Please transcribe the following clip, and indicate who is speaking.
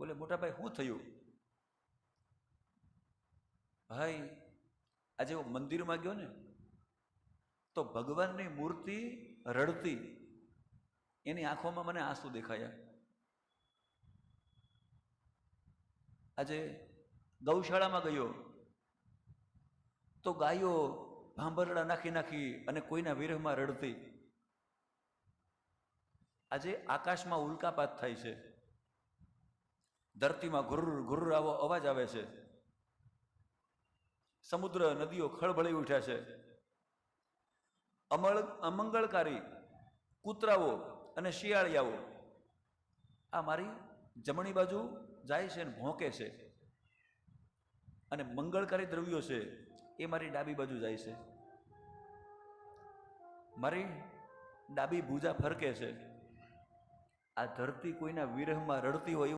Speaker 1: બોલે મોટાભાઈ શું થયું? ભાઈ, આજે હું મંદિરમાં ગયો ને, તો ભગવાનની મૂર્તિ રડતી. એની આંખોમાં મને આંસુ દેખાયા. આજે ગૌશાળામાં ગયો. તો ગાયો ભાંભરડા નાખી નાખી અને કોઈના વિરહમાં રડતી. આજે આકાશમાં ઉલ્કાપાત થાય છે. ધરતીમાં ઘુર ઘુર આવો અવાજ આવે છે. સમુદ્ર, નદીઓ ખળભળી ઉઠ્યા છે. અમળ, અમંગળકારી કૂતરાઓ અને શિયાળિયાઓ. આ મારી જમણી બાજુ જાય છે અને ભોંકે છે. અને મંગળકારી દ્રવ્યો છે, એ મારી ડાબી બાજુ જાય છે. મારી ડાબી ભૂજા ફરકે છે. આ ધરતી કોઈના વિરહમાં રડતી હોય